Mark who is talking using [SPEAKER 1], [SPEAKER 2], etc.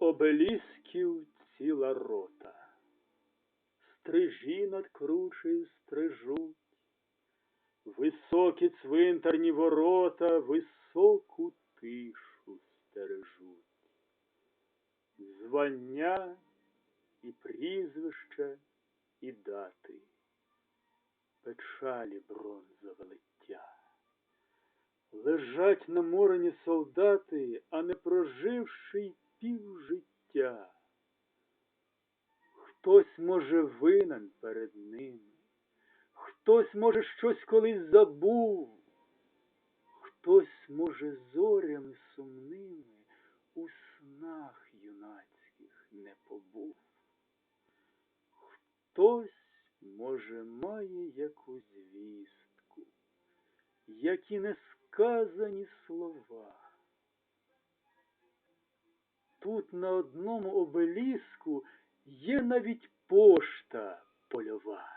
[SPEAKER 1] Обелісків ціла рота, стрижі над кручею стрижуть, високі цвинтарні ворота високу тишу стережуть. Звання і прізвище, і дати, печалі бронзове лиття. Лежать наморені солдати, а не проживши й Хтось, може, винен перед ними, хтось, може, щось колись забув, хтось, може, зорями сумними у снах юнацьких не побув. Хтось, може, має якусь звістку, які несказані слова. Тут на одному обеліску є навіть пошта польова.